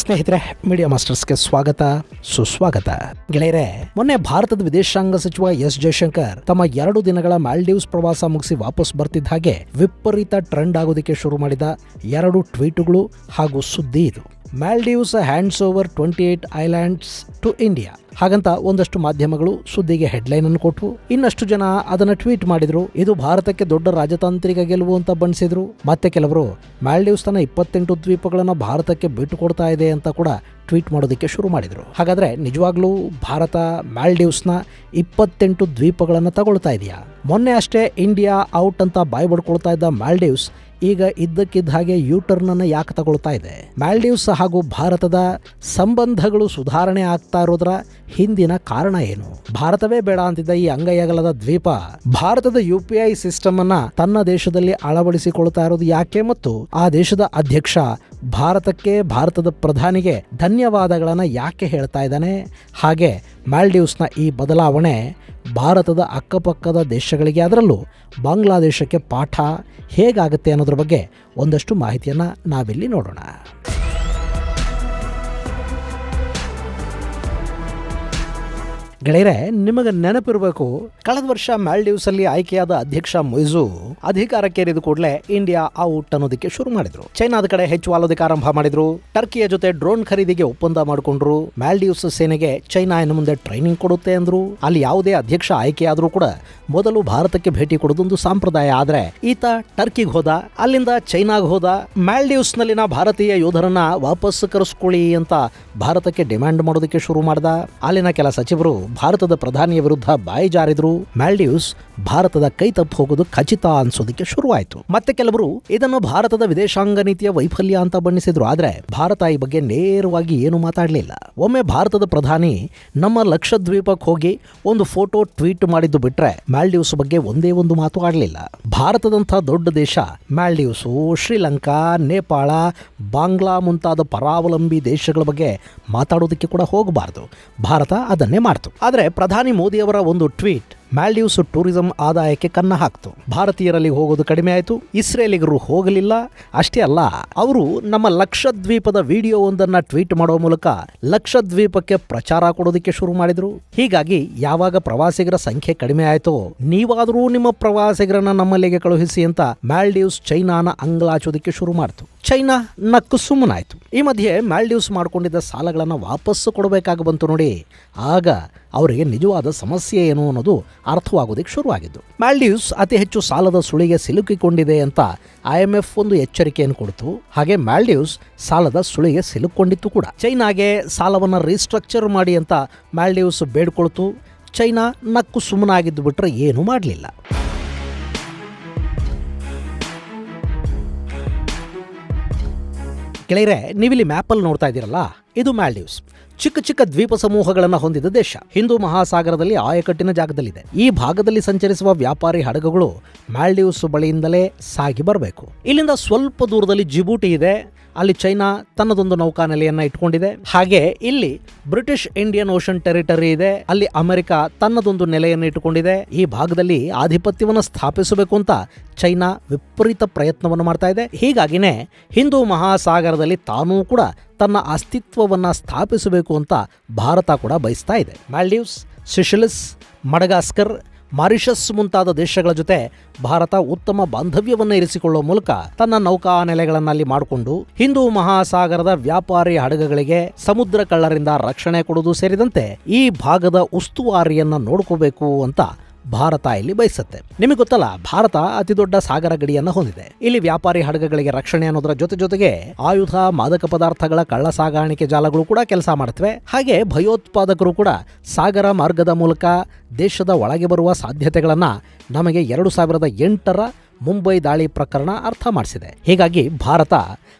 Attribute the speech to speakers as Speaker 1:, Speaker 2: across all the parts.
Speaker 1: ಸ್ನೇಹಿತರೆ ಮೀಡಿಯಾ ಮಾಸ್ಟರ್ಸ್ಗೆ ಸ್ವಾಗತ, ಸುಸ್ವಾಗತ. ಗೆಳೆಯರೆ, ಮೊನ್ನೆ ಭಾರತದ ವಿದೇಶಾಂಗ ಸಚಿವ ಎಸ್ ಜಯಶಂಕರ್ ತಮ್ಮ ಎರಡು ದಿನಗಳ ಮಾಲ್ಡೀವ್ಸ್ ಪ್ರವಾಸ ಮುಗಿಸಿ ವಾಪಸ್ ಬರ್ತಿದ್ದ ಹಾಗೆ ವಿಪರೀತ ಟ್ರೆಂಡ್ ಆಗೋದಕ್ಕೆ ಶುರು ಮಾಡಿದ ಎರಡು ಟ್ವೀಟ್ಗಳು ಹಾಗೂ ಸುದ್ದಿ ಇದು. Maldives hands over twenty eight islands to India ಹಾಗಂತ ಒಂದಷ್ಟು ಮಾಧ್ಯಮಗಳು ಸುದ್ದಿಗೆ ಹೆಡ್ಲೈನ್ ಅನ್ನು ಕೊಟ್ಟು ಇನ್ನಷ್ಟು ಜನ ಅದನ್ನು ಟ್ವೀಟ್ ಮಾಡಿದ್ರು. ಇದು ಭಾರತಕ್ಕೆ ದೊಡ್ಡ ರಾಜತಾಂತ್ರಿಕ ಗೆಲುವು ಅಂತ ಬಣ್ಣಿಸಿದ್ರು ಮತ್ತೆ ಕೆಲವರು ಮ್ಯಾಲ್ಡೀವ್ಸ್ ತನ್ನ ಇಪ್ಪತ್ತೆಂಟು ದ್ವೀಪಗಳನ್ನು ಭಾರತಕ್ಕೆ ಬಿಟ್ಟು ಕೊಡ್ತಾ ಇದೆ ಅಂತ ಕೂಡ ಟ್ವೀಟ್ ಮಾಡೋದಕ್ಕೆ ಶುರು ಮಾಡಿದ್ರು. ಹಾಗಾದ್ರೆ ನಿಜವಾಗ್ಲೂ ಭಾರತ ಮ್ಯಾಲ್ಡೀವ್ಸ್ನ ಇಪ್ಪತ್ತೆಂಟು ದ್ವೀಪಗಳನ್ನು ತಗೊಳ್ತಾ ಇದೆಯಾ? ಮೊನ್ನೆ ಅಷ್ಟೇ ಇಂಡಿಯಾ ಔಟ್ ಅಂತ ಬಾಯ್ ಬಡ್ಕೊಳ್ತಾ ಇದ್ದ ಮಾಲ್ಡೀವ್ಸ್ ಈಗ ಇದ್ದಕ್ಕಿದ್ದ ಹಾಗೆ ಯೂ ಟರ್ನ್ ಅನ್ನು ಯಾಕೆ ತಗೊಳ್ತಾ ಇದೆ? ಮಾಲ್ಡೀವ್ಸ್ ಹಾಗೂ ಭಾರತದ ಸಂಬಂಧಗಳು ಸುಧಾರಣೆ ಆಗ್ತಾ ಇರೋದ್ರ ಹಿಂದಿನ ಕಾರಣ ಏನು? ಭಾರತವೇ ಬೇಡ ಅಂತಿದ್ದ ಈ ಅಂಗಯಗಲದ ದ್ವೀಪ, ಭಾರತದ ಯು ಪಿ ಐ ಸಿಸ್ಟಮ್ ಅನ್ನ ತನ್ನ ದೇಶದಲ್ಲಿ ಅಳವಡಿಸಿಕೊಳ್ತಾ ಇರೋದು ಯಾಕೆ ಮತ್ತು ಆ ದೇಶದ ಅಧ್ಯಕ್ಷ ಭಾರತಕ್ಕೆ, ಭಾರತದ ಪ್ರಧಾನಿಗೆ ಧನ್ಯವಾದಗಳನ್ನು ಯಾಕೆ ಹೇಳ್ತಾ ಇದ್ದಾನೆ? ಹಾಗೆ ಮಾಲ್ಡೀವ್ಸ್ನ ಈ ಬದಲಾವಣೆ ಭಾರತದ ಅಕ್ಕಪಕ್ಕದ ದೇಶಗಳಿಗೆ ಅದರಲ್ಲೂ ಬಾಂಗ್ಲಾದೇಶಕ್ಕೆ ಪಾಠ ಹೇಗಾಗುತ್ತೆ ಅನ್ನೋದ್ರ ಬಗ್ಗೆ ಒಂದಷ್ಟು ಮಾಹಿತಿಯನ್ನು ನಾವಿಲ್ಲಿ ನೋಡೋಣ. ಗೆಳೆಯರೆ, ನಿಮಗೆ ನೆನಪಿರಬೇಕು, ಕಳೆದ ವರ್ಷ ಮ್ಯಾಲ್ಡೀವ್ಸ್ ಅಲ್ಲಿ ಆಯ್ಕೆಯಾದ ಅಧ್ಯಕ್ಷ ಮೊಯ್ಸು ಅಧಿಕಾರಕ್ಕೇರಿದ ಕೂಡಲೇ ಇಂಡಿಯಾ ಔಟ್ ಅನ್ನೋದಕ್ಕೆ ಶುರು ಮಾಡಿದ್ರು. ಚೈನಾದ ಕಡೆ ಹೆಚ್ಚು ಆಲೋದಕ್ಕೆ ಆರಂಭ ಮಾಡಿದ್ರು. ಟರ್ಕಿಯ ಜೊತೆ ಡ್ರೋನ್ ಖರೀದಿಗೆ ಒಪ್ಪಂದ ಮಾಡಿಕೊಂಡ್ರು. ಮಾಲ್ಡೀವ್ಸ್ ಸೇನೆಗೆ ಚೈನಾ ಇನ್ನು ಮುಂದೆ ಟ್ರೈನಿಂಗ್ ಕೊಡುತ್ತೆ ಅಂದ್ರು. ಅಲ್ಲಿ ಯಾವುದೇ ಅಧ್ಯಕ್ಷ ಆಯ್ಕೆಯಾದರೂ ಕೂಡ ಮೊದಲು ಭಾರತಕ್ಕೆ ಭೇಟಿ ಕೊಡೋದೊಂದು ಸಂಪ್ರದಾಯ ಆದ್ರೆ ಈತ ಟರ್ಕಿಗೆ ಹೋದ, ಅಲ್ಲಿಂದ ಚೈನಾಗ್ ಹೋದ. ಮ್ಯಾಲ್ಡೀವ್ಸ್ ನಲ್ಲಿನ ಭಾರತೀಯ ಯೋಧರನ್ನ ವಾಪಸ್ ಕರೆಸ್ಕೊಳ್ಳಿ ಅಂತ ಭಾರತಕ್ಕೆ ಡಿಮ್ಯಾಂಡ್ ಮಾಡೋದಕ್ಕೆ ಶುರು ಮಾಡ್ದ. ಅಲ್ಲಿನ ಕೆಲ ಸಚಿವರು ಭಾರತದ ಪ್ರಧಾನಿಯ ವಿರುದ್ಧ ಬಾಯಿ ಜಾರಿದ್ರು. ಮಾಲ್ಡೀವ್ಸ್ ಭಾರತದ ಕೈ ತಪ್ಪು ಹೋಗೋದು ಖಚಿತ ಅನ್ಸೋದಕ್ಕೆ ಶುರುವಾಯಿತು. ಮತ್ತೆ ಕೆಲವರು ಇದನ್ನು ಭಾರತದ ವಿದೇಶಾಂಗ ನೀತಿಯ ವೈಫಲ್ಯ ಅಂತ ಬಣ್ಣಿಸಿದ್ರು. ಆದ್ರೆ ಭಾರತ ಈ ಬಗ್ಗೆ ನೇರವಾಗಿ ಏನು ಮಾತಾಡಲಿಲ್ಲ. ಒಮ್ಮೆ ಭಾರತದ ಪ್ರಧಾನಿ ನಮ್ಮ ಲಕ್ಷದ್ವೀಪಕ್ಕೆ ಹೋಗಿ ಒಂದು ಫೋಟೋ ಟ್ವೀಟ್ ಮಾಡಿದ್ದು ಬಿಟ್ರೆ ಮಾಲ್ಡೀವ್ಸ್ ಬಗ್ಗೆ ಒಂದೇ ಒಂದು ಮಾತು ಆಡಲಿಲ್ಲ. ಭಾರತದಂಥ ದೊಡ್ಡ ದೇಶ ಮಾಲ್ಡೀವ್ಸು ಶ್ರೀಲಂಕಾ, ನೇಪಾಳ, ಬಾಂಗ್ಲಾ ಮುಂತಾದ ಪರಾವಲಂಬಿ ದೇಶಗಳ ಬಗ್ಗೆ ಮಾತಾಡೋದಕ್ಕೆ ಕೂಡ ಹೋಗಬಾರ್ದು. ಭಾರತ ಅದನ್ನೇ ಮಾಡ್ತು. ಆದರೆ ಪ್ರಧಾನಿ ಮೋದಿಯವರ ಒಂದು ಟ್ವೀಟ್, ಮ್ಯಾಲ್ಡೀವ್ಸ್ ಟೂರಿಸಂ ಆದಾಯಕ್ಕೆ ಕನ್ನ ಹಾಕ್ತು. ಭಾರತೀಯರಲ್ಲಿ ಹೋಗೋದು ಕಡಿಮೆ ಆಯಿತು, ಇಸ್ರೇಲಿಗರು ಹೋಗಲಿಲ್ಲ. ಅಷ್ಟೇ ಅಲ್ಲ, ಅವರು ನಮ್ಮ ಲಕ್ಷದ್ವೀಪದ ವಿಡಿಯೋ ಒಂದನ್ನು ಟ್ವೀಟ್ ಮಾಡುವ ಮೂಲಕ ಲಕ್ಷದ್ವೀಪಕ್ಕೆ ಪ್ರಚಾರ ಕೊಡೋದಕ್ಕೆ ಶುರು ಮಾಡಿದರು. ಹೀಗಾಗಿ ಯಾವಾಗ ಪ್ರವಾಸಿಗರ ಸಂಖ್ಯೆ ಕಡಿಮೆ ಆಯಿತೋ, ನೀವಾದರೂ ನಿಮ್ಮ ಪ್ರವಾಸಿಗರನ್ನ ನಮ್ಮಲ್ಲಿಗೆ ಕಳುಹಿಸಿ ಅಂತ ಮ್ಯಾಲ್ಡೀವ್ಸ್ ಚೈನಾನ ಅಂಗಲಾಚೋದಕ್ಕೆ ಶುರು ಮಾಡ್ತು. ಚೈನಾ ನಕ್ಕು ಸುಮ್ಮನಾಯಿತು. ಈ ಮಧ್ಯೆ ಮಾಲ್ಡೀವ್ಸ್ ಮಾಡಿಕೊಂಡಿದ್ದ ಸಾಲಗಳನ್ನು ವಾಪಸ್ಸು ಕೊಡಬೇಕಾಗಿ ಬಂತು ನೋಡಿ. ಆಗ ಅವರಿಗೆ ನಿಜವಾದ ಸಮಸ್ಯೆ ಏನು ಅನ್ನೋದು ಅರ್ಥವಾಗೋದಕ್ಕೆ ಶುರುವಾಗಿದ್ದು. ಮಾಲ್ಡೀವ್ಸ್ ಅತಿ ಹೆಚ್ಚು ಸಾಲದ ಸುಳಿಗೆ ಸಿಲುಕಿಕೊಂಡಿದೆ ಅಂತ ಐ ಎಂ ಎಫ್ ಒಂದು ಎಚ್ಚರಿಕೆಯನ್ನು ಕೊಡ್ತು. ಹಾಗೆ ಮಾಲ್ಡೀವ್ಸ್ ಸಾಲದ ಸುಳಿಗೆ ಸಿಲುಕೊಂಡಿತ್ತು ಕೂಡ. ಚೈನಾಗೆ ಸಾಲವನ್ನು ರೀಸ್ಟ್ರಕ್ಚರ್ ಮಾಡಿ ಅಂತ ಮಾಲ್ಡೀವ್ಸ್ ಬೇಡ್ಕೊಳ್ತು. ಚೈನಾ ನಕ್ಕು ಸುಮ್ಮನಾಗಿದ್ದು ಬಿಟ್ರೆ ಏನೂ ಮಾಡಲಿಲ್ಲ. ಗೆಳೆಯರೆ ನೀವಿಲ್ಲಿ ಮ್ಯಾಪಲ್ಲಿ ನೋಡ್ತಾ ಇದ್ದೀರಲ್ಲ, ಇದು ಮ್ಯಾಲ್ಡೀವ್ಸ್ ಚಿಕ್ಕ ಚಿಕ್ಕ ದ್ವೀಪ ಸಮೂಹಗಳನ್ನು ಹೊಂದಿದ ದೇಶ. ಹಿಂದೂ ಮಹಾಸಾಗರದಲ್ಲಿ ಆಯಕಟ್ಟಿನ ಜಾಗದಲ್ಲಿದೆ. ಈ ಭಾಗದಲ್ಲಿ ಸಂಚರಿಸುವ ವ್ಯಾಪಾರಿ ಹಡಗುಗಳು ಮ್ಯಾಲ್ಡೀವ್ಸ್ ಬಳಿಯಿಂದಲೇ ಸಾಗಿ ಬರಬೇಕು. ಇಲ್ಲಿಂದ ಸ್ವಲ್ಪ ದೂರದಲ್ಲಿ ಜಿಬೂಟಿ ಇದೆ. ಅಲ್ಲಿ ಚೈನಾ ತನ್ನದೊಂದು ನೌಕಾನೆಲೆಯನ್ನ ಇಟ್ಕೊಂಡಿದೆ. ಹಾಗೆ ಇಲ್ಲಿ ಬ್ರಿಟಿಷ್ ಇಂಡಿಯನ್ ಓಷನ್ ಟೆರಿಟರಿ ಇದೆ. ಅಲ್ಲಿ ಅಮೆರಿಕ ತನ್ನದೊಂದು ನೆಲೆಯನ್ನು ಇಟ್ಟುಕೊಂಡಿದೆ ಈ ಭಾಗದಲ್ಲಿ ಆಧಿಪತ್ಯವನ್ನು ಸ್ಥಾಪಿಸಬೇಕು ಅಂತ ಚೈನಾ ವಿಪರೀತ ಪ್ರಯತ್ನವನ್ನು ಮಾಡ್ತಾ ಇದೆ. ಹೀಗಾಗಿನೇ ಹಿಂದೂ ಮಹಾಸಾಗರದಲ್ಲಿ ತಾನೂ ಕೂಡ ತನ್ನ ಅಸ್ತಿತ್ವವನ್ನ ಸ್ಥಾಪಿಸಬೇಕು ಅಂತ ಭಾರತ ಕೂಡ ಬಯಸ್ತಾ ಇದೆ. ಮಾಲ್ಡೀವ್ಸ್ ಸಿಶಲಿಸ್, ಮಡಗಾಸ್ಕರ್ ಮಾರಿಷಸ್ ಮುಂತಾದ ದೇಶಗಳ ಜೊತೆ ಭಾರತ ಉತ್ತಮ ಬಾಂಧವ್ಯವನ್ನು ಇರಿಸಿಕೊಳ್ಳುವ ಮೂಲಕ ತನ್ನ ನೌಕಾ ನೆಲೆಗಳನ್ನಲ್ಲಿ ಮಾಡಿಕೊಂಡು ಹಿಂದೂ ಮಹಾಸಾಗರದ ವ್ಯಾಪಾರಿ ಹಡಗುಗಳಿಗೆ ಸಮುದ್ರ ಕಳ್ಳರಿಂದ ರಕ್ಷಣೆ ಕೊಡುವುದು ಸೇರಿದಂತೆ ಈ ಭಾಗದ ಉಸ್ತುವಾರಿಯನ್ನು ನೋಡ್ಕೋಬೇಕು ಅಂತ ಭಾರತ ಇಲ್ಲಿ ಬಯಸುತ್ತೆ. ನಿಮಗೆ ಗೊತ್ತಲ್ಲ, ಭಾರತ ಅತಿ ದೊಡ್ಡ ಸಾಗರ ಗಡಿಯನ್ನ ಹೊಂದಿದೆ. ಇಲ್ಲಿ ವ್ಯಾಪಾರಿ ಹಡಗುಗಳಿಗೆ ರಕ್ಷಣೆ ಅನ್ನೋದರ ಜೊತೆ ಜೊತೆಗೆ ಆಯುಧ, ಮಾದಕ ಪದಾರ್ಥಗಳ ಕಳ್ಳ ಸಾಗಾಣಿಕೆ ಜಾಲಗಳು ಕೂಡ ಕೆಲಸ ಮಾಡುತ್ತವೆ ಹಾಗೆ ಭಯೋತ್ಪಾದಕರು ಕೂಡ ಸಾಗರ ಮಾರ್ಗದ ಮೂಲಕ ದೇಶದ ಒಳಗೆ ಬರುವ ಸಾಧ್ಯತೆಗಳನ್ನು ನಮಗೆ ಎರಡು ಸಾವಿರದ ಎಂಟರ ಮುಂಬೈ ದಾಳಿ ಪ್ರಕರಣ ಅರ್ಥ ಮಾಡಿಸಿದೆ. ಹೀಗಾಗಿ ಭಾರತ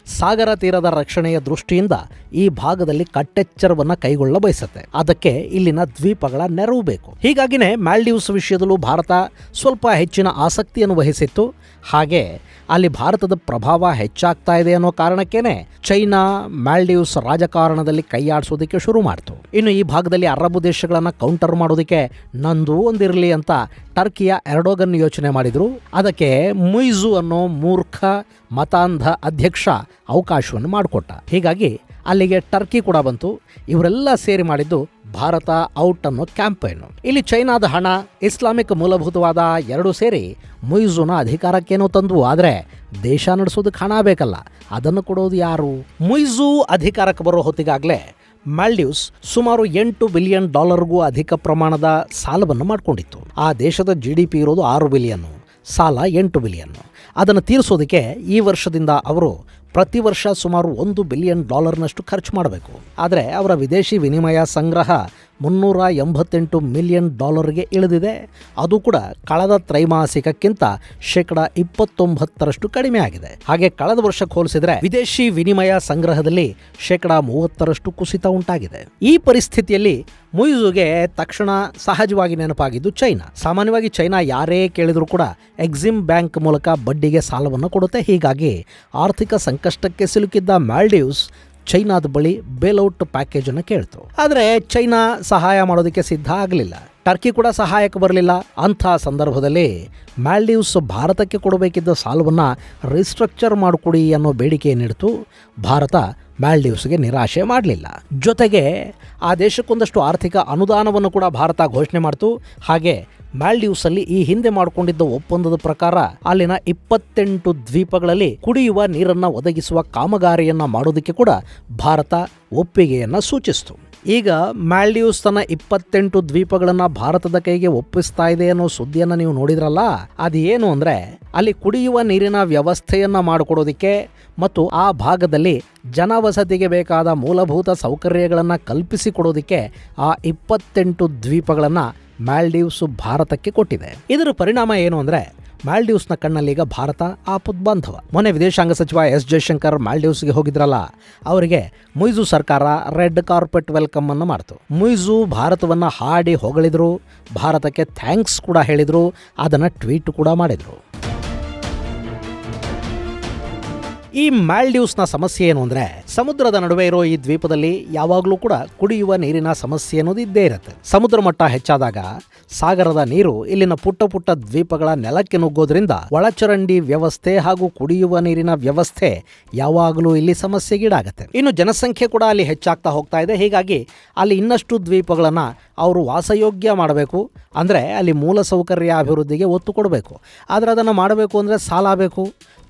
Speaker 1: ಸಾಗರ ತೀರದ ರಕ್ಷಣೆಯ ದೃಷ್ಟಿಯಿಂದ ಈ ಭಾಗದಲ್ಲಿ ಕಟ್ಟೆಚ್ಚರವನ್ನು ಕೈಗೊಳ್ಳ ಬಯಸುತ್ತೆ ಅದಕ್ಕೆ ಇಲ್ಲಿನ ದ್ವೀಪಗಳ ನೆರವು ಬೇಕು. ಹೀಗಾಗಿನೇ ಮಾಲ್ಡೀವ್ಸ್ ವಿಷಯದಲ್ಲೂ ಭಾರತ ಸ್ವಲ್ಪ ಹೆಚ್ಚಿನ ಆಸಕ್ತಿಯನ್ನು ವಹಿಸಿತ್ತು. ಹಾಗೆ ಅಲ್ಲಿ ಭಾರತದ ಪ್ರಭಾವ ಹೆಚ್ಚಾಗ್ತಾ ಇದೆ ಅನ್ನೋ ಕಾರಣಕ್ಕೇನೆ ಚೈನಾ ಮಾಲ್ಡೀವ್ಸ್ ರಾಜಕಾರಣದಲ್ಲಿ ಕೈಯಾಡಿಸೋದಕ್ಕೆ ಶುರು ಮಾಡ್ತು. ಇನ್ನು ಈ ಭಾಗದಲ್ಲಿ ಅರಬ್ ದೇಶಗಳನ್ನು ಕೌಂಟರ್ ಮಾಡೋದಕ್ಕೆ ನಂದು ಒಂದಿರಲಿ ಅಂತ ಟರ್ಕಿಯ ಎರಡೋಗನ್ ಯೋಚನೆ ಮಾಡಿದ್ರು. ಅದಕ್ಕೆ ಮುಯ್ಜು ಅನ್ನೋ ಮೂರ್ಖ ಮತಾಂಧ ಅಧ್ಯಕ್ಷ ಅವಕಾಶವನ್ನು ಮಾಡಿಕೊಟ್ಟ. ಹೀಗಾಗಿ ಅಲ್ಲಿಗೆ ಟರ್ಕಿ ಕೂಡ ಬಂತು. ಇವರೆಲ್ಲ ಸೇರಿ ಮಾಡಿದ್ದು ಭಾರತ ಔಟ್ ಅನ್ನೋ ಕ್ಯಾಂಪೇನು. ಇಲ್ಲಿ ಚೈನಾದ ಹಣ, ಇಸ್ಲಾಮಿಕ್ ಮೂಲಭೂತವಾದ ಎರಡು ಸೇರಿ ಮುಯ್ಜುನ ಅಧಿಕಾರಕ್ಕೇನೋ ತಂದವು. ಆದರೆ ದೇಶ ನಡೆಸೋದಕ್ಕೆ ಹಣ ಬೇಕಲ್ಲ. ಅದನ್ನು ಕೊಡೋದು ಯಾರು? ಮುಯ್ಜು ಅಧಿಕಾರಕ್ಕೆ ಬರೋ ಹೊತ್ತಿಗಾಗಲೇ ಮಾಲ್ಡೀವ್ಸ್ ಸುಮಾರು ಎಂಟು ಬಿಲಿಯನ್ ಡಾಲರ್ಗೂ ಅಧಿಕ ಪ್ರಮಾಣದ ಸಾಲವನ್ನು ಮಾಡಿಕೊಂಡಿತ್ತು. ಆ ದೇಶದ ಜಿ ಡಿ ಪಿ ಇರೋದು ಆರು ಬಿಲಿಯನ್ನು ಸಾಲ ಎಂಟು ಬಿಲಿಯನ್ನು ಅದನ್ನು ತೀರಿಸೋದಕ್ಕೆ ಈ ವರ್ಷದಿಂದ ಅವರು ಪ್ರತಿ ವರ್ಷ ಸುಮಾರು ಒಂದು ಬಿಲಿಯನ್ ಡಾಲರ್ನಷ್ಟು ಖರ್ಚು ಮಾಡಬೇಕು. ಆದರೆ ಅವರ ವಿದೇಶಿ ವಿನಿಮಯ ಸಂಗ್ರಹ ಮುನ್ನೂರ ಎಂಬತ್ತೆಂಟು ಮಿಲಿಯನ್ ಡಾಲರ್ಗೆ ಇಳಿದಿದೆ. ಅದು ಕೂಡ ಕಳೆದ ತ್ರೈಮಾಸಿಕಕ್ಕಿಂತ ಶೇಕಡ ಇಪ್ಪತ್ತೊಂಬತ್ತರಷ್ಟು ಕಡಿಮೆ ಆಗಿದೆ. ಹಾಗೆ ಕಳೆದ ವರ್ಷಕ್ಕೆ ಹೋಲಿಸಿದರೆ ವಿದೇಶಿ ವಿನಿಮಯ ಸಂಗ್ರಹದಲ್ಲಿ ಶೇಕಡ ಮೂವತ್ತರಷ್ಟು ಕುಸಿತ ಉಂಟಾಗಿದೆ. ಈ ಪರಿಸ್ಥಿತಿಯಲ್ಲಿ ಮುಯಿಜುಗೆ ತಕ್ಷಣ ಸಹಜವಾಗಿ ನೆನಪಾಗಿದ್ದು ಚೈನಾ. ಸಾಮಾನ್ಯವಾಗಿ ಚೈನಾ ಯಾರೇ ಕೇಳಿದರೂ ಕೂಡ ಎಕ್ಸಿಮ್ ಬ್ಯಾಂಕ್ ಮೂಲಕ ಬಡ್ಡಿಗೆ ಸಾಲವನ್ನು ಕೊಡುತ್ತೆ. ಹೀಗಾಗಿ ಆರ್ಥಿಕ ಸಂಕಷ್ಟಕ್ಕೆ ಸಿಲುಕಿದ್ದ ಮಾಲ್ಡೀವ್ಸ್ ಚೈನಾದ ಬಳಿ ಬೇಲ್ಔಟ್ ಪ್ಯಾಕೇಜ್ ಅನ್ನು ಕೇಳ್ತು. ಆದರೆ ಚೈನಾ ಸಹಾಯ ಮಾಡೋದಕ್ಕೆ ಸಿದ್ಧ ಆಗಲಿಲ್ಲ. ಟರ್ಕಿ ಕೂಡ ಸಹಾಯಕ್ಕೆ ಬರಲಿಲ್ಲ. ಅಂಥ ಸಂದರ್ಭದಲ್ಲಿ ಮಾಲ್ಡೀವ್ಸ್ ಭಾರತಕ್ಕೆ ಕೊಡಬೇಕಿದ್ದ ಸಾಲವನ್ನು ರಿಸ್ಟ್ರಕ್ಚರ್ ಮಾಡಿಕೊಡಿ ಅನ್ನೋ ಬೇಡಿಕೆ ನೀಡಿತು ಭಾರತ ಮ್ಯಾಲ್ಡೀವ್ಸ್ಗೆ ನಿರಾಶೆ ಮಾಡಲಿಲ್ಲ. ಜೊತೆಗೆ ಆ ದೇಶಕ್ಕೊಂದಷ್ಟು ಆರ್ಥಿಕ ಅನುದಾನವನ್ನು ಕೂಡ ಭಾರತ ಘೋಷಣೆ ಮಾಡ್ತು. ಹಾಗೆ ಮಾಲ್ಡೀವ್ಸಲ್ಲಿ ಈ ಹಿಂದೆ ಮಾಡಿಕೊಂಡಿದ್ದ ಒಪ್ಪಂದದ ಪ್ರಕಾರ ಅಲ್ಲಿನ ಇಪ್ಪತ್ತೆಂಟು ದ್ವೀಪಗಳಲ್ಲಿ ಕುಡಿಯುವ ನೀರನ್ನು ಒದಗಿಸುವ ಕಾಮಗಾರಿಯನ್ನು ಮಾಡೋದಕ್ಕೆ ಕೂಡ ಭಾರತ ಒಪ್ಪಿಗೆಯನ್ನು ಸೂಚಿಸಿತು. ಈಗ ಮ್ಯಾಲ್ಡೀವ್ಸ್ ತನ್ನ ಇಪ್ಪತ್ತೆಂಟು ದ್ವೀಪಗಳನ್ನು ಭಾರತದ ಕೈಗೆ ಒಪ್ಪಿಸ್ತಾ ಇದೆ ಅನ್ನೋ ಸುದ್ದಿಯನ್ನು ನೀವು ನೋಡಿದ್ರಲ್ಲ, ಅದೇನು ಅಂದರೆ ಅಲ್ಲಿ ಕುಡಿಯುವ ನೀರಿನ ವ್ಯವಸ್ಥೆಯನ್ನು ಮಾಡಿಕೊಡೋದಕ್ಕೆ ಮತ್ತು ಆ ಭಾಗದಲ್ಲಿ ಜನವಸತಿಗೆ ಬೇಕಾದ ಮೂಲಭೂತ ಸೌಕರ್ಯಗಳನ್ನು ಕಲ್ಪಿಸಿಕೊಡೋದಕ್ಕೆ ಆ ಇಪ್ಪತ್ತೆಂಟು ದ್ವೀಪಗಳನ್ನು ಮಾಲ್ಡೀವ್ಸ್ ಭಾರತಕ್ಕೆ ಕೊಟ್ಟಿದೆ. ಇದರ ಪರಿಣಾಮ ಏನು ಅಂದರೆ ಕಣ್ಣಲ್ಲಿ ಈಗ ಭಾರತ ಆಪದ್ ಬಾಂಧವ ಮೊನ್ನೆ ವಿದೇಶಾಂಗ ಸಚಿವ ಎಸ್ ಜಯಶಂಕರ್ ಮ್ಯಾಲ್ಡೀವ್ಸ್ಗೆ ಹೋಗಿದ್ರಲ್ಲ, ಅವರಿಗೆ ಮುಯ್ಜು ಸರ್ಕಾರ ರೆಡ್ ಕಾರ್ಪೆಟ್ ವೆಲ್ಕಮ್ ಅನ್ನು ಮಾಡ್ತು. ಮುಯ್ಜು ಭಾರತವನ್ನು ಹಾಡಿ ಹೊಗಳಿದ್ರು, ಭಾರತಕ್ಕೆ ಥ್ಯಾಂಕ್ಸ್ ಕೂಡ ಹೇಳಿದರು, ಅದನ್ನು ಟ್ವೀಟ್ ಕೂಡ ಮಾಡಿದರು. ಈ ಮಾಲ್ಡೀವ್ಸ್ನ ಸಮಸ್ಯೆ ಏನು ಅಂದರೆ ಸಮುದ್ರದ ನಡುವೆ ಇರೋ ಈ ದ್ವೀಪದಲ್ಲಿ ಯಾವಾಗಲೂ ಕೂಡ ಕುಡಿಯುವ ನೀರಿನ ಸಮಸ್ಯೆ ಅನ್ನೋದು ಇದ್ದೇ ಇರುತ್ತೆ. ಸಮುದ್ರ ಮಟ್ಟ ಹೆಚ್ಚಾದಾಗ ಸಾಗರದ ನೀರು ಇಲ್ಲಿನ ಪುಟ್ಟ ಪುಟ್ಟ ದ್ವೀಪಗಳ ನೆಲಕ್ಕೆ ನುಗ್ಗೋದ್ರಿಂದ ಒಳಚರಂಡಿ ವ್ಯವಸ್ಥೆ ಹಾಗೂ ಕುಡಿಯುವ ನೀರಿನ ವ್ಯವಸ್ಥೆ ಯಾವಾಗಲೂ ಇಲ್ಲಿ ಸಮಸ್ಯೆಗೀಡಾಗತ್ತೆ. ಇನ್ನು ಜನಸಂಖ್ಯೆ ಕೂಡ ಅಲ್ಲಿ ಹೆಚ್ಚಾಗ್ತಾ ಹೋಗ್ತಾ ಇದೆ. ಹೀಗಾಗಿ ಅಲ್ಲಿ ಇನ್ನಷ್ಟು ದ್ವೀಪಗಳನ್ನು ಅವರು ವಾಸಯೋಗ್ಯ ಮಾಡಬೇಕು. ಅಂದರೆ ಅಲ್ಲಿ ಮೂಲಸೌಕರ್ಯ ಅಭಿವೃದ್ಧಿಗೆ ಒತ್ತು ಕೊಡಬೇಕು. ಆದರೆ ಅದನ್ನು ಮಾಡಬೇಕು ಅಂದರೆ ಸಾಲ ಬೇಕು.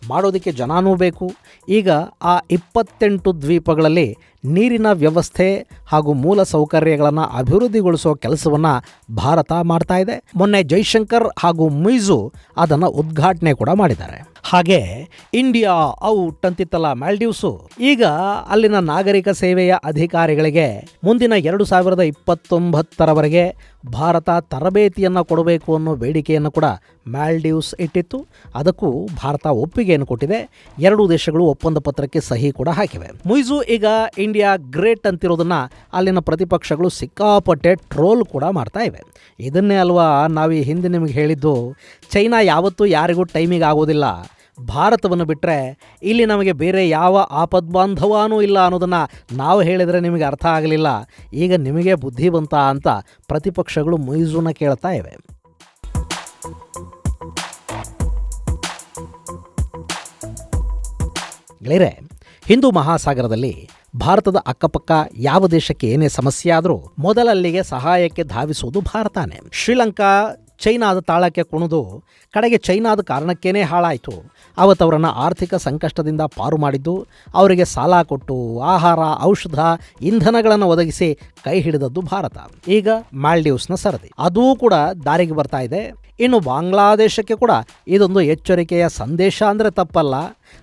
Speaker 1: ಮಾಡೋದಕ್ಕೆ ಜನನೂ ಬೇಕು. ಈಗ ಆ ಇಪ್ಪತ್ತೆಂಟು ದ್ವೀಪಗಳಲ್ಲಿ ನೀರಿನ ವ್ಯವಸ್ಥೆ ಹಾಗೂ ಮೂಲ ಸೌಕರ್ಯಗಳನ್ನು ಅಭಿವೃದ್ಧಿಗೊಳಿಸೋ ಕೆಲಸವನ್ನು ಭಾರತ ಮಾಡ್ತಾ ಇದೆ. ಮೊನ್ನೆ ಜೈಶಂಕರ್ ಹಾಗೂ ಮುಯ್ಜು ಅದನ್ನು ಉದ್ಘಾಟನೆ ಕೂಡ ಮಾಡಿದ್ದಾರೆ. ಹಾಗೆ ಇಂಡಿಯಾ ಔಟ್ ಅಂತಿತ್ತಲ್ಲ ಮ್ಯಾಲ್ಡೀವ್ಸು ಈಗ ಅಲ್ಲಿನ ನಾಗರಿಕ ಸೇವೆಯ ಅಧಿಕಾರಿಗಳಿಗೆ ಮುಂದಿನ ಎರಡು ಸಾವಿರದ ಇಪ್ಪತ್ತೊಂಬತ್ತರವರೆಗೆ ಭಾರತ ತರಬೇತಿಯನ್ನು ಕೊಡಬೇಕು ಅನ್ನೋ ಬೇಡಿಕೆಯನ್ನು ಕೂಡ ಮಾಲ್ಡೀವ್ಸ್ ಇಟ್ಟಿತ್ತು. ಅದಕ್ಕೂ ಭಾರತ ಒಪ್ಪಿಗೆಯನ್ನು ಕೊಟ್ಟಿದೆ. ಎರಡೂ ದೇಶಗಳು ಒಪ್ಪಂದ ಪತ್ರಕ್ಕೆ ಸಹಿ ಕೂಡ ಹಾಕಿವೆ. ಮುಯ್ಜು ಈಗ ಇಂಡಿಯಾ ಗ್ರೇಟ್ ಅಂತಿರೋದನ್ನ ಅಲ್ಲಿನ ಪ್ರತಿಪಕ್ಷಗಳು ಸಿಕ್ಕಾಪಟ್ಟೆ ಟ್ರೋಲ್ ಕೂಡ ಮಾಡ್ತಾ ಇವೆ. ಇದನ್ನೇ ಅಲ್ವಾ ನಾವು ಈ ಹಿಂದೆ ನಿಮಗೆ ಹೇಳಿದ್ದು, ಚೈನಾ ಯಾವತ್ತೂ ಯಾರಿಗೂ ಟೈಮಿಗೆ ಆಗೋದಿಲ್ಲ. ಭಾರತವನ್ನು ಬಿಟ್ಟರೆ ಇಲ್ಲಿ ನಮಗೆ ಬೇರೆ ಯಾವ ಆಪದ್ಬಾಂಧವಾನೂ ಇಲ್ಲ ಅನ್ನೋದನ್ನು ನಾವು ಹೇಳಿದರೆ ನಿಮಗೆ ಅರ್ಥ ಆಗಲಿಲ್ಲ. ಈಗ ನಿಮಗೆ ಬುದ್ಧಿ ಬಂತ ಅಂತ ಪ್ರತಿಪಕ್ಷಗಳು ಮುಯ್ಜುನ ಕೇಳ್ತಾ ಇವೆ. ಗೆಳೆಯರೆ, ಹಿಂದೂ ಮಹಾಸಾಗರದಲ್ಲಿ ಭಾರತದ ಅಕ್ಕಪಕ್ಕ ಯಾವ ದೇಶಕ್ಕೆ ಏನೇ ಸಮಸ್ಯೆ ಆದರೂ ಮೊದಲಲ್ಲಿಗೆ ಸಹಾಯಕ್ಕೆ ಧಾವಿಸುವುದು ಭಾರತನೇ. ಶ್ರೀಲಂಕಾ, ಚೈನಾದ ತಾಳಕ್ಕೆ ಕುಣಿದು ಕಡೆಗೆ ಚೈನಾದ ಕಾರಣಕ್ಕೇನೆ ಹಾಳಾಯಿತು. ಅವತ್ತವರನ್ನು ಆರ್ಥಿಕ ಸಂಕಷ್ಟದಿಂದ ಪಾರು ಮಾಡಿದ್ದು, ಅವರಿಗೆ ಸಾಲ ಕೊಟ್ಟು ಆಹಾರ, ಔಷಧ, ಇಂಧನಗಳನ್ನು ಒದಗಿಸಿ ಕೈ ಹಿಡಿದದ್ದು ಭಾರತ. ಈಗ ಮಾಲ್ಡೀವ್ಸ್ನ ಸರದಿ. ಅದೂ ಕೂಡ ದಾರಿಗೆ ಬರ್ತಾ ಇದೆ. ಇನ್ನು ಬಾಂಗ್ಲಾದೇಶಕ್ಕೆ ಕೂಡ ಇದೊಂದು ಎಚ್ಚರಿಕೆಯ ಸಂದೇಶ ಅಂದರೆ ತಪ್ಪಲ್ಲ.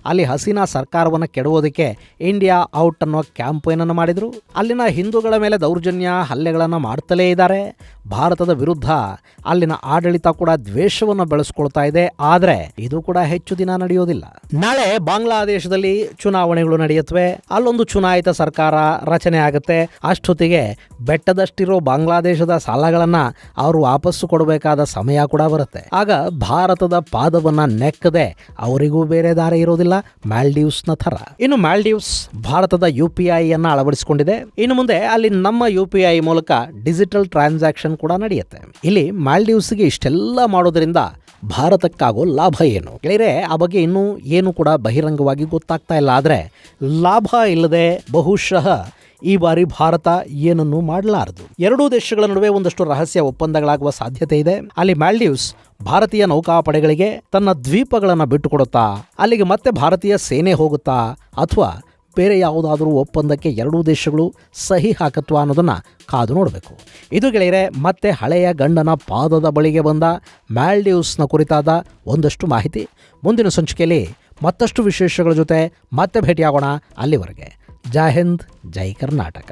Speaker 1: ಅಲ್ಲಿ ಹಸೀನಾ ಸರ್ಕಾರವನ್ನು ಕೆಡುವುದಕ್ಕೆ ಇಂಡಿಯಾ ಔಟ್ ಅನ್ನೋ ಕ್ಯಾಂಪೇನನ್ನು ಮಾಡಿದರು. ಅಲ್ಲಿನ ಹಿಂದೂಗಳ ಮೇಲೆ ದೌರ್ಜನ್ಯ, ಹಲ್ಲೆಗಳನ್ನು ಮಾಡ್ತಲೇ ಇದ್ದಾರೆ. ಭಾರತದ ವಿರುದ್ಧ ಅಲ್ಲಿನ ಆಡಳಿತ ಕೂಡ ದ್ವೇಷವನ್ನು ಬೆಳೆಸ್ಕೊಳ್ತಾ ಇದೆ. ಆದರೆ ಇದು ಕೂಡ ಹೆಚ್ಚು ದಿನ ನಡೆಯೋದಿಲ್ಲ. ನಾಳೆ ಬಾಂಗ್ಲಾದೇಶದಲ್ಲಿ ಚುನಾವಣೆಗಳು ನಡೆಯುತ್ತವೆ. ಅಲ್ಲೊಂದು ಚುನಾಯಿತ ಸರ್ಕಾರ ರಚನೆ ಆಗುತ್ತೆ. ಅಷ್ಟೊತ್ತಿಗೆ ಬೆಟ್ಟದಷ್ಟಿರೋ ಬಾಂಗ್ಲಾದೇಶದ ಸಾಲಗಳನ್ನು ಅವರು ವಾಪಸ್ಸು ಕೊಡಬೇಕಾದ ಸಮಯ ಕೂಡ ಬರುತ್ತೆ. ಆಗ ಭಾರತದ ಪಾದವನ್ನ ನೆಕ್ಕದೆ ಅವರಿಗೂ ಬೇರೆ ದಾರಿ ಇರೋದಿಲ್ಲ. ಮಾಲ್ಡೀವ್ಸ್ನ ಥರ. ಇನ್ನು ಮ್ಯಾಲ್ಡೀವ್ಸ್ ಭಾರತದ ಯು ಪಿ ಐ ಅನ್ನ ಅಳವಡಿಸಿಕೊಂಡಿದೆ. ಇನ್ನು ಮುಂದೆ ಅಲ್ಲಿ ನಮ್ಮ ಯು ಪಿ ಐ ಮೂಲಕ ಡಿಜಿಟಲ್ ಟ್ರಾನ್ಸಾಕ್ಷನ್ ಕೂಡ ನಡೆಯುತ್ತೆ. ಇಲ್ಲಿ ಮಾಲ್ಡೀವ್ಸ್ಗೆ ಇಷ್ಟೆಲ್ಲ ಮಾಡೋದ್ರಿಂದ ಭಾರತಕ್ಕಾಗೋ ಲಾಭ ಏನು? ಗೆಳೆಯರೆ ಆ ಬಗ್ಗೆ ಇನ್ನೂ ಏನು ಕೂಡ ಬಹಿರಂಗವಾಗಿ ಗೊತ್ತಾಗ್ತಾ ಇಲ್ಲ. ಆದರೆ ಲಾಭ ಇಲ್ಲದೆ ಬಹುಶಃ ಈ ಬಾರಿ ಭಾರತ ಏನನ್ನು ಮಾಡಲಾರದು. ಎರಡೂ ದೇಶಗಳ ನಡುವೆ ಒಂದಷ್ಟು ರಹಸ್ಯ ಒಪ್ಪಂದಗಳಾಗುವ ಸಾಧ್ಯತೆ ಇದೆ. ಅಲ್ಲಿ ಮ್ಯಾಲ್ಡೀವ್ಸ್ ಭಾರತೀಯ ನೌಕಾಪಡೆಗಳಿಗೆ ತನ್ನ ದ್ವೀಪಗಳನ್ನು ಬಿಟ್ಟುಕೊಡುತ್ತಾ, ಅಲ್ಲಿಗೆ ಮತ್ತೆ ಭಾರತೀಯ ಸೇನೆ ಹೋಗುತ್ತಾ ಅಥವಾ ಬೇರೆ ಯಾವುದಾದರೂ ಒಪ್ಪಂದಕ್ಕೆ ಎರಡೂ ದೇಶಗಳು ಸಹಿ ಹಾಕತ್ವ ಅನ್ನೋದನ್ನು ಕಾದು ನೋಡಬೇಕು. ಇದು ಗೆಳೆಯರೆ, ಮತ್ತೆ ಹಳೆಯ ಗಂಡನ ಪಾದದ ಬಳಿಗೆ ಬಂದ ಮ್ಯಾಲ್ಡೀವ್ಸ್ನ ಕುರಿತಾದ ಒಂದಷ್ಟು ಮಾಹಿತಿ. ಮುಂದಿನ ಸಂಚಿಕೆಯಲ್ಲಿ ಮತ್ತಷ್ಟು ವಿಶೇಷಗಳ ಜೊತೆ ಮತ್ತೆ ಭೇಟಿಯಾಗೋಣ ಅಲ್ಲಿವರೆಗೆ. ಜೈ ಹಿಂದ್ ಜೈ ಕರ್ನಾಟಕ